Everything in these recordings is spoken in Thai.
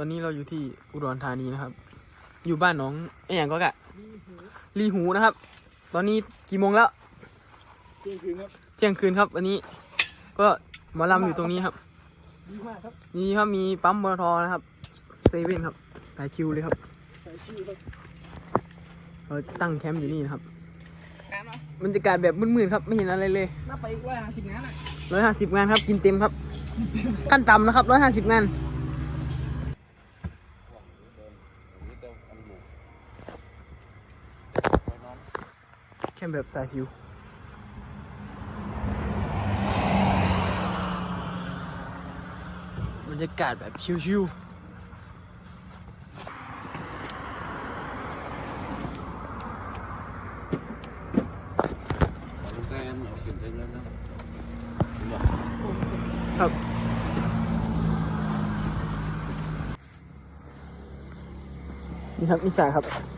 ตอนนี้เราอยู่ที่อุดรธานีนะครับ อยู่บ้านหน้องไอ้อย่างก็กะลีหูนะครับ ตอนนี้กี่โมงแล้วเที่ยงคืนครับเที่ยงคืนครับวันนี้ ก็หมอลำอยู่ตรงนี้ครับดีมากครับมีครับมีปั๊มปตทนะครับเซเว่นครับหลายคิวเลยครับใส่ชื่อครับเราตั้งแคมป์อยู่นี่นะครับงานเนาะบรรยากาศแบบมืดๆครับไม่เห็นอะไรเลยน่าไปอีกว่าห้าสิบงานอะร้อยห้าสิบงานครับกินเต็มครับ ขั้นต่ำนะครับร้อยห้าสิบงาน แค่แบบสายฟิว บรรยากาศแบบชิวลูกแกนเอาขึ้นได้แล้วนะๆครับนี่ครับนิสาครับ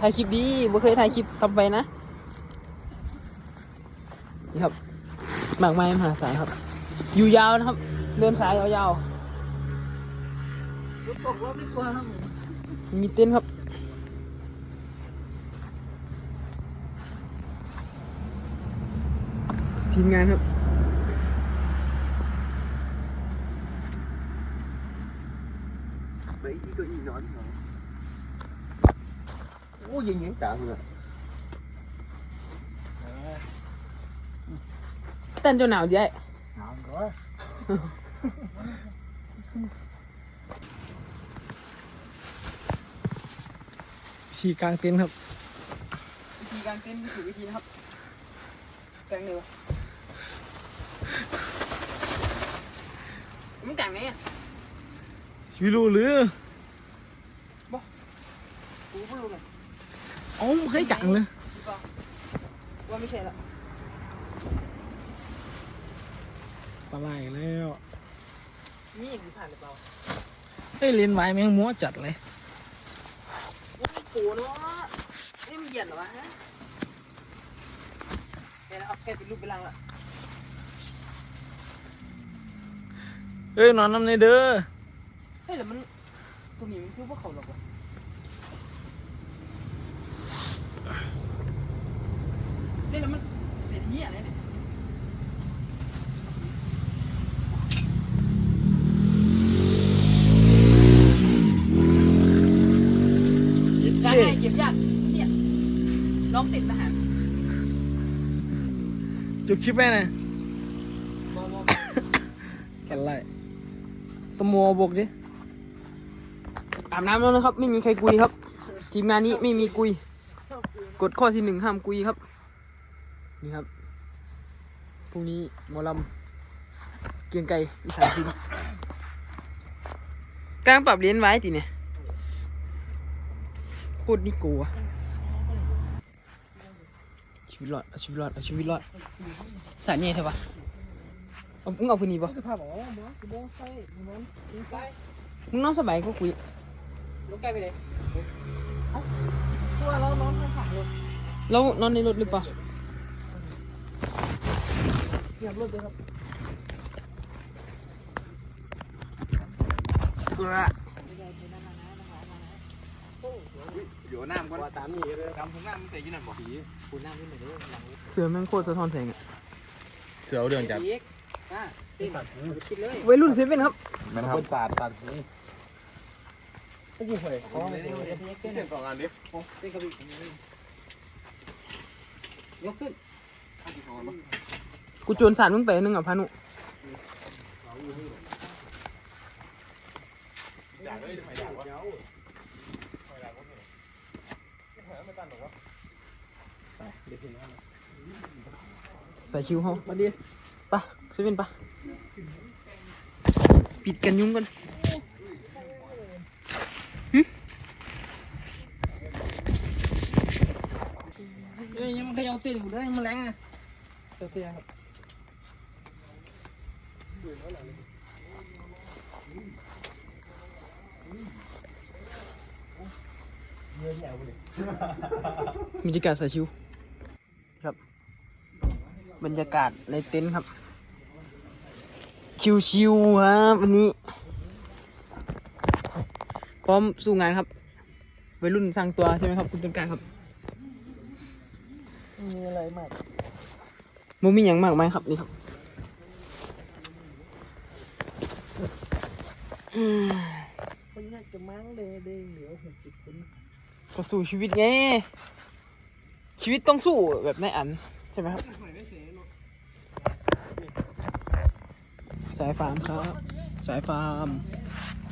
ถ่ายคลิปดีบ่เคยถ่ายคลิปทำไปนะนี่ครับหมากไม้มหาศาลครับ อยู่ยาวนะครับ เดินสายยาวรถตกรถไม่กลัวครับผมๆมีเต้นท์ครับทีมงานครับ ไปอีกก็อีนอนเหรอ โอ้ยิงยิงกลางเลยเต้นจนหนาวดีไอ้หนาวร้อยขี่กลางเต็นท์ครับวิธีการเต้นมีถูกวิธีนะครับกลางเลยวะมันกลางไหนอะชิลูหรือ กูก็ไม่รู้เลย อ๋อให้กังเลยว่าไม่ใช่ละสไลด์แล้วนี่อย่างที่ผ่านหรือเปล่าเฮ้ยเรียนไว้แมงมัวจัดเลยโอ้ยโผล่เนาะนี่มันเหยียดเหรอวะฮะเห็นแล้วครับแค่เป็นรูปเป็นรังละเอ้ยนอนน้ำในเด้อเฮ้ยแต่มันตรงนี้มันคือพวกเขาหรอกวะ นี่แล้วมันเป็นที่อะไรเนี่ยยากไงเก็บยากเนี่ยลองติดทหารจุดคลิปแม่นะบอบอแกันไล่สมอบกดิอาบน้ำแล้วนะครับ ไม่มีใครกุยครับ ทีมงานนี้ไม่มีกุยกฎข้อที่หนึ่งห้ามกุยครับ นี่ครับพรุ่งนี้หมอลำเกียงไก่อีสานทินกลางปรับเลี้ยนไว้ติเนี่ยโคตรนิโกะชีวิตรอดเอาชีวิตรอดเอาชีวิตรอดสารเนี่ยใช่ปะเอามึงเอาพื้นนี้ปะจะพาบอกว่าหมอคือบ่ใส่หมอนกินไส้มึงนอนสบายก็คุยลงใกล้ไปเลยตัวเรานอนข้างขังเลยแล้วนอนในรถหรือเปล่า เกียบรถเลยครับกระอยู่น้ำก่อนตามนี่เลยตามถุงน้ำมันใส่ยี่นั่นบอกผีเสือแม่งโคตรสะท้อนแสงอะเสือเอาเรื่องจัดวัยรุ่นเซเว่นครับมันครับตัดตัดนี้ไอ้ยี่ห้อยอ๋อเส้นสองอันดิยกขึ้น กูโจรสารมึงไปนึงอะพานุอยากเลยทำไมอยากวะใส่ชิวห้องมาดิปะเซเว่นปะปิดกันยุงกันเอ้ยยังมันเขย่าตีนอยู่ได้ยังมันแรงอะเสียครั บบรรยากาศใส่ชิวครับ บรรยากาศในเต็นท์ครับ ชิวๆครับวันนี้ พร้อมสู้งานครับวัยรุ่นสร้างตัวใช่ไหมครับ คุณต้นกล้าครับมีอะไรมากโมมีอย่างมากไหมครับนี่ครับ คนยากจะมั้งเลยเด้งเหลือหกสิบคนก็สู้ชีวิตไง ชีวิตต้องสู้แบบในายอัน ใช่ไหมครับ สายฟาร์มครับ สายฟาร์ม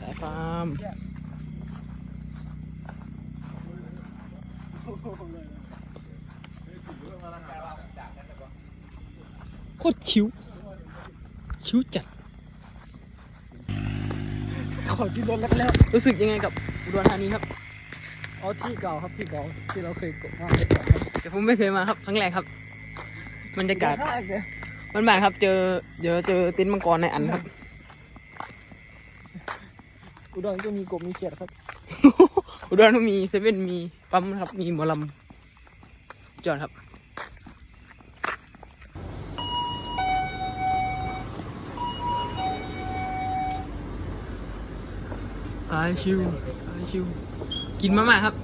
สายฟาร์มโคตรคิ้ว คิ้วจัด อกินรถแล้วแล้วรู้สึกยังไงกับอุดรธานีครับเอาที่เก่าครับที่เก่าที่เราเคยกดมาไปก่อนครับแต่ผมไม่เคยมาครับครั้งแรกครับบรรยากาศข้างเลยมันบานครับเจอเดี๋ยวเจอเต็นท์มังกรในอันครับ อุดรก็มีกบมีเขียดครับ อุดรก็มีเซเว่นมีปั๊มครับมีหมอลำจอดครับายชิวสายชิว กินมาม่าครับ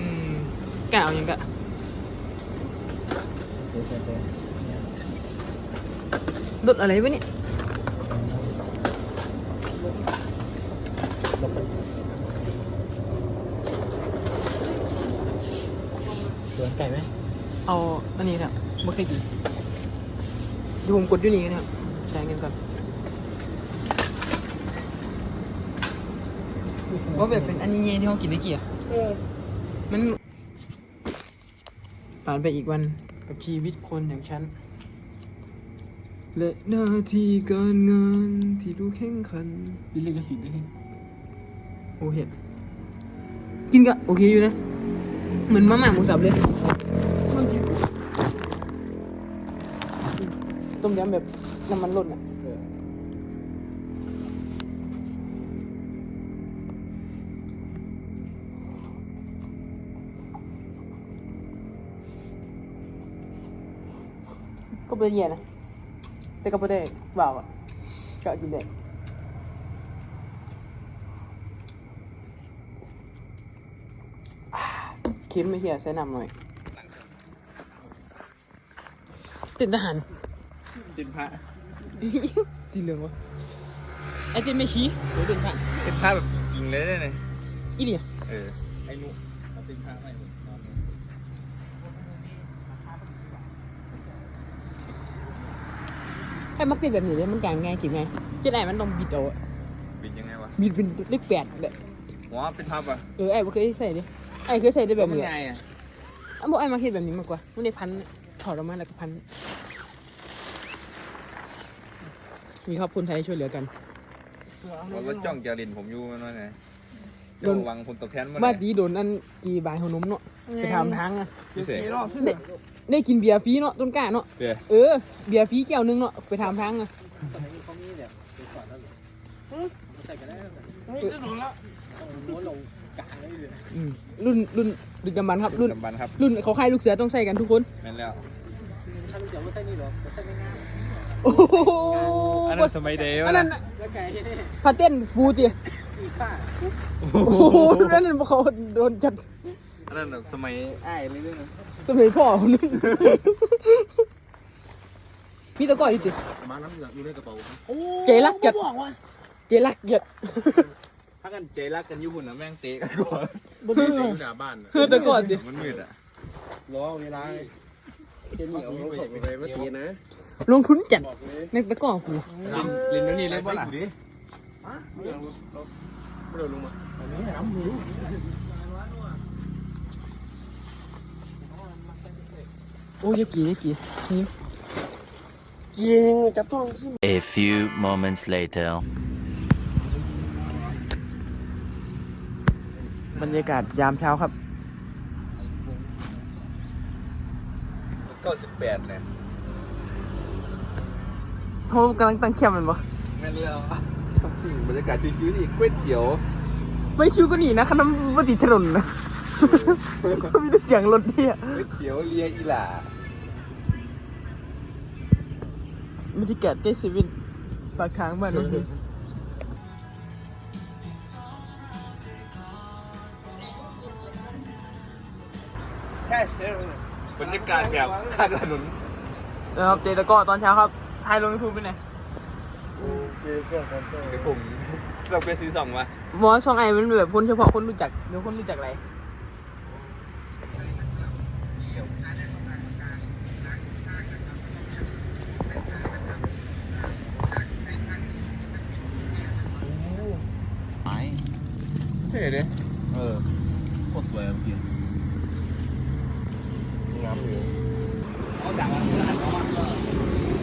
อืมกะเอายังกะรถอะไรวะเนี่ยสวนไก่ไหมเอาอันนี้ครับไม่เคยกิน ดูผมกดอยู่นี่นะครับจ่ายเงินก่อนว่าแบบเป็นอันนี้ไงที่เขากินได้กี่อะเออมันผ่านไปอีกวันกับชีวิตคนอย่างฉัน และหน้าที่การงานที่ดูแข่งขันดิลิกสิทธิ์ด้วยโอเห็ดกินก็โอเคอยู่นะ เหมือนมาม่าหมูสับเลย ต้มยำแบบน้ำมันล้นอะก็เป็นเย็นนะแต่ก็ไม่ได้ว่าวอะก็กินได้เค็มไม่เหี้ยใส่น้ำหน่อยติดทหาร ตินพระสีเหลืองวะไอติมไม่ชี้หรือเป็นพระตินพระแบบจริงเลยเนี่ยอีเดียเออไอ้นุเอาตินพระไม่ผมนอนเลยให้มักติดแบบนี้เลยมันกลางง่ายกินไงที่ไหนมันต้องบิดเอาอะบินยังไงวะบิดเป็นเลขแปดแบบหัวเป็นพับอะเออไอ้บ่เคยใส่ดิไอ้เคยใส่ได้แบบมันนี้ไงอะอะอะบอกไอ้มาเฮ็ดแบบนี้มากกว่ามันได้พันถอดออกมาแล้วก็พัน มีครอบคนไทยช่วยเหลือกันผมว่าจ้องจะลินผมอยู่มันว่าไงโดนระวังผมตกแทนมันบ้านดีโดนอันกีบายหัวนมเนาะไปทำทางอะพิเศษได้ได้กินเบียร์ฟรีเนาะต้นกล้าเนาะเบียร์เออเบียร์ฟรีแก้วนึงเนาะไปทำทางอะเขามีแบบไปสอนแล้วเหรอใส่กันได้เฮ้ยจะหนุนแล้วม้วนลงกลางได้เลยอืมรุ่นรุ่นดึกดำบรรพ์ครับรุ่น ลำบันครับรุ่นเขาค่ายลูกเสือต้องใส่กันทุกคน แม่นแล้วถ้ามันจะไม่ใช่นี่หรอจะใช่ง่ายโอ้โห อันนั้นสมัยเดย์อัวะนนั้นนะๆแล้วไก่ที่นี่พาเต้นฟูเตียมีค่าโอ้โหนั่นนะเขาโดนจัดอันนั้นแบบสมัยอ้ายเลยเรื่องนั้นสมัยพ่อคนนึงมีตะกร้ออยู่ติมาน้ำเหลืองอยู่ในกระเป๋าโอ้เจรักจัดบอกว่าเจรักเกียดถ้ากันใจรักกันอยู่หุ่นนะแม่งเตะกันก่อนบนนี้หน้าบ้านคือตะกร้อดิมันมืดอะล้อเวลาเจนี่เอารถไปเมื่อกี้นะ ลงทุนจัดในตะกร้อกูลินลินนี่เลยป่ะล่ะโอ้ยยกี่ยกี่นี่ยิงจับต้องที่ A few moments later. บรรยากาศยามเช้าครับเก้าสิบแปดเลย โทรกำลังตั้งแคมป์มันปะแม่นแล้วบรรยากาศชิวๆนี่ก๋วยเตี๋ยว ไม่ชิวก็หนีนะคันนั้นมันติดถนนนะมีแต่เสียงรถเนี่ยก๋วยเตี๋ยวเลียอีหล่าบรรยากาศใกล้เซเว่นปากค้างบ้านนู้นใช่บรรยากาศแบบข้างถนนนะครับเจตะกร้อตอนเช้าครับ ถ่ายลงยูทูบไปไหนอยเกี่ยวกับการเจ้าเดี๋ยวผมเราไปซื้อสองมามอสช่องไอมันแบบคนเฉพาะคนรู้จักเดี๋ยวคนรู้จักอะไรเท่เลยเออโคตรสวยเมื่อกี้น้ำอยู่เอาจากมันหันเข้ามา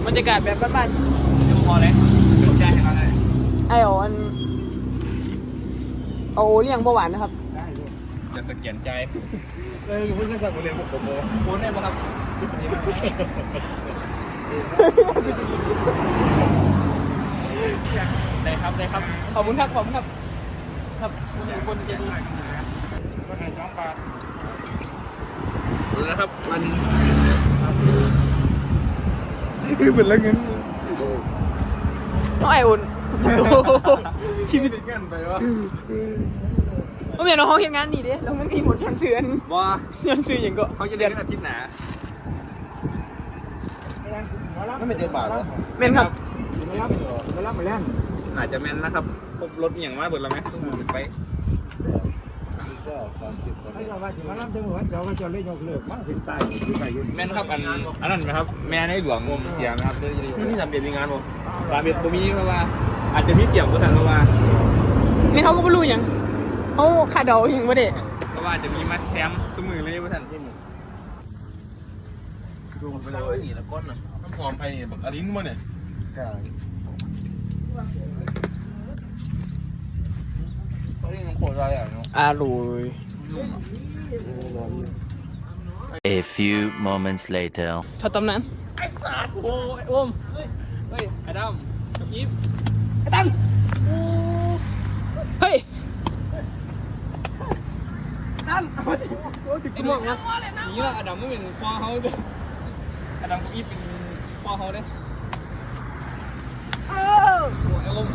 บรรยากาศแบบบ้านเดี๋ยวพอเลยเดี๋ยวใจให้เราเลยๆไอโออันเอาโอเลี้ยงเบาหวานนะครับ จะสแกนใจเออคุณก็สั่งมาเรียนพวกผมเลยโอนได้ปะครับได้ครับได้ครับขอบคุณครับขอบคุณครับ ครับคนใจดีก็ให้สองบาทดูนะครับมัน คือเป็นแล้วเงินต้องไอโอนชีวิตเป็นเงินไปวะเมื่อเมียเราห้องเห็นงานนี่เด้แล้วมันมีหมดยันเสือนว่ายันเสืออย่างก็เขาจะเรียนกันอาทิตย์หนาไม่เป็นเจ็ดบาทวะเมนครับไม่รับไม่รับไม่เล่นอาจจะแม่นนะครับพบรถอหย่างมาเบิดแล้วไหมต้องหมุนไป ก็ความคิดความไม่เราว่าจะมารับถึงวันเสาร์ก็จะเล่นยกเลิกมาถึงตายที่ไปอยู่แม่นครับอันอันนั้นไหมครับ แม่ในหลวงเสียไหมครับเดี๋ยวจะอยู่ที่สามเบียดมีงานบ่สามเบียดบ่มีเพราะว่า อาจจะมีเสียงก็ทันเพราะว่าเมนเขาก็ไม่รู้อย่างเขาขาดเดาอย่างว่าเด็เพราะว่าจะมีมาแซมสมือเลยว่าทันดูไปเลยนี่แล้วก้นน่ะน้ำหอมไผ่นี่แบบอลินมั้เนี่ยกาเขาเรียกน้องโคตรอะไรอะเนาะ อร่อย A few moments later. ถ้าตำนานโอ้ยโอมเฮ้ยเฮ้ยไอ้ดำกับยิ้มไอ้ตั้งเฮ้ยติดมากนะนี่ละไอ้ดำไม่เป็นพ่อเขาเด้อไอ้ดำกับยิ้มเป็นพ่อเขาเด้อโอ้ยไอ้โอม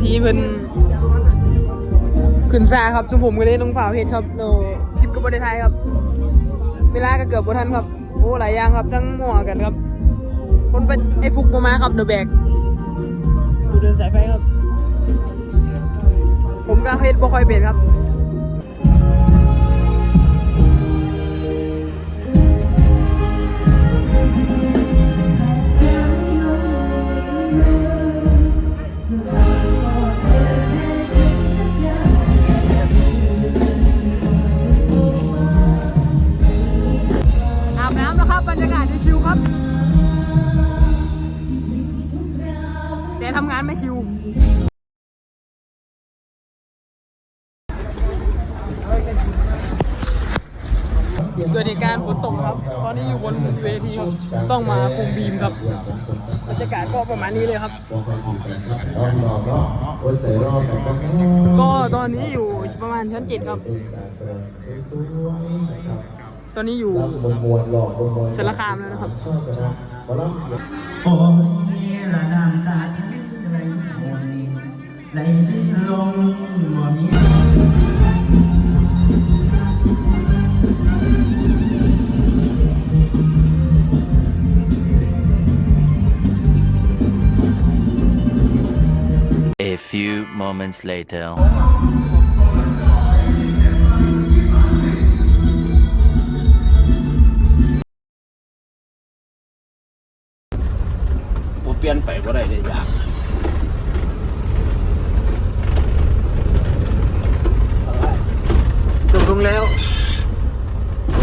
ทีเพิ่นขึ้นซาครับชุมผมก็เลยต้องฝ่าเพจครับโนคลิปก็บ่ได้ถ่ายครับ เวลาก็เกือบบ่ทันครับ โอ้หลายอย่างครับทั้งหัวกันครับ คนเป็นไอ้ฟุกบ่มาครับเดอะแบกดูเดินสายไฟครับ ผมก็เพจบ่ค่อยเป็นครับอาบ ต้องมาคุมบีมครับบรรยากาศก็ประมาณนี้เลยครับ ก็ตอนนี้อยู่ประมาณชั้นเจ็ดครับ ตอนนี้อยู่สารคามแล้วนะครับโอ้ยละน้ำตาไหลหนไหลลงบ่มี few moments later. Oh